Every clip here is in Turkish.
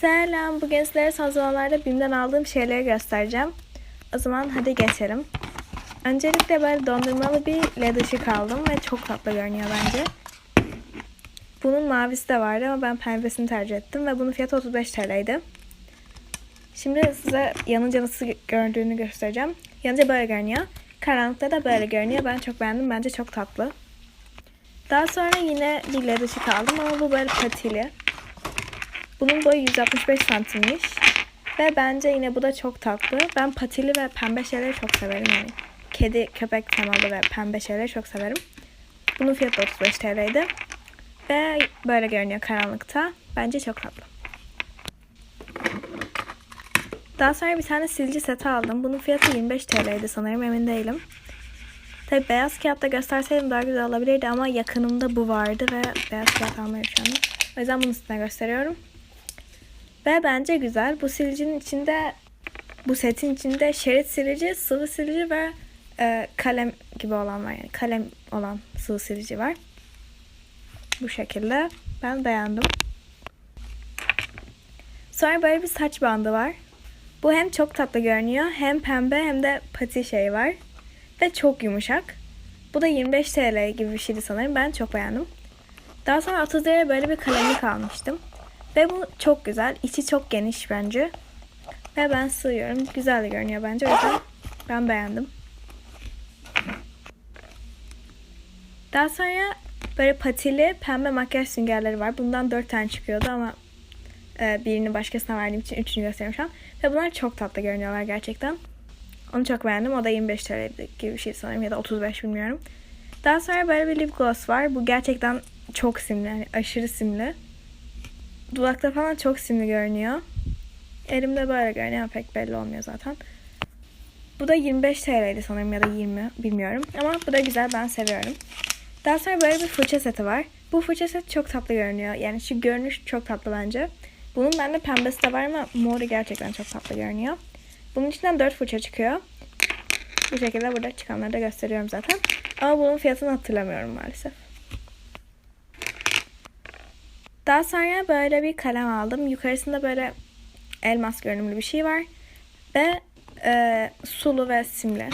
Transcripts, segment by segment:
Selam. Bugün sizlere son zamanlarda BİM'den aldığım şeyleri göstereceğim. O zaman hadi geçelim. Öncelikle böyle dondurmalı bir led ışık aldım ve çok tatlı görünüyor bence. Bunun mavisi de vardı ama ben pembesini tercih ettim ve bunun fiyatı 35 TL'ydi. Şimdi size yanınca nasıl gördüğünü göstereceğim. Yanınca böyle görünüyor. Karanlıkta da böyle görünüyor. Ben çok beğendim. Bence çok tatlı. Daha sonra yine bir led ışık aldım ama bu böyle patili. Bunun boyu 165 santimmiş. Ve bence yine bu da çok tatlı. Ben patili ve pembe şeyleri çok severim yani. Kedi, köpek temalı ve pembe şeyleri çok severim. Bunun fiyatı 35 TL'ydi. Ve böyle görünüyor karanlıkta. Bence çok tatlı. Daha sonra bir tane silgi seti aldım. Bunun fiyatı 25 TL'ydi sanırım emin değilim. Tabi beyaz kağıtta gösterseydim daha güzel olabilirdi ama yakınımda bu vardı ve beyaz kağıt almayı an. O yüzden bunu size gösteriyorum. Ve bence güzel. Bu silicinin içinde bu setin içinde şerit silici, sıvı silici ve e, kalem gibi olan var. Yani kalem olan sıvı silici var. Bu şekilde. Ben beğendim. Sonra böyle bir saç bandı var. Bu hem çok tatlı görünüyor hem pembe hem de pati şey var. Ve çok yumuşak. Bu da 25 TL gibi bir şeydi sanırım. Ben çok beğendim. Daha sonra 30 liraya böyle bir kalemlik almıştım. Ve bu çok güzel. İçi çok geniş bence. Ve ben sığıyorum. Güzel de görünüyor bence. O yüzden ben beğendim. Daha sonra böyle patili pembe makyaj süngerleri var. Bundan 4 tane çıkıyordu ama e, birini başkasına verdiğim için üçünü gösteriyorum şu an. Ve bunlar çok tatlı görünüyorlar gerçekten. Onu çok beğendim. O da 25 TL gibi bir şey sanırım ya da 35 bilmiyorum. Daha sonra böyle bir lip gloss var. Bu gerçekten çok simli. Yani aşırı simli. Dudakta falan çok simli görünüyor. Elimde böyle görünüyor pek belli olmuyor zaten. Bu da 25 TL'ydi sanırım ya da 20 bilmiyorum. Ama bu da güzel ben seviyorum. Daha sonra böyle bir fırça seti var. Bu fırça seti çok tatlı görünüyor. Yani şu görünüş çok tatlı bence. Bunun bende pembesi de var ama moru gerçekten çok tatlı görünüyor. Bunun içinden 4 fırça çıkıyor. Bu şekilde burada çıkanları da gösteriyorum zaten. Ama bunun fiyatını hatırlamıyorum maalesef. Daha sonra böyle bir kalem aldım. Yukarısında böyle elmas görünümlü bir şey var. Ve e, sulu ve simli.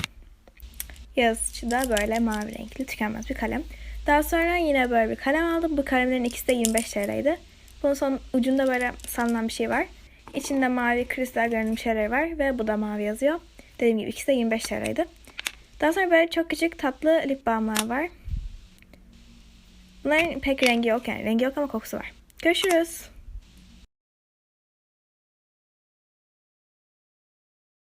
Yazıcı da böyle mavi renkli tükenmez bir kalem. Daha sonra yine böyle bir kalem aldım. Bu kalemlerin ikisi de 25 TL'ydi. Bunun son ucunda böyle sallanan bir şey var. İçinde mavi kristal görünüm şeyler var ve bu da mavi yazıyor. Dediğim gibi ikisi de 25 TL'ydi. Daha sonra böyle çok küçük tatlı lip balmlar var. Bunların pek rengi yok yani. Rengi yok ama kokusu var. Görüşürüz.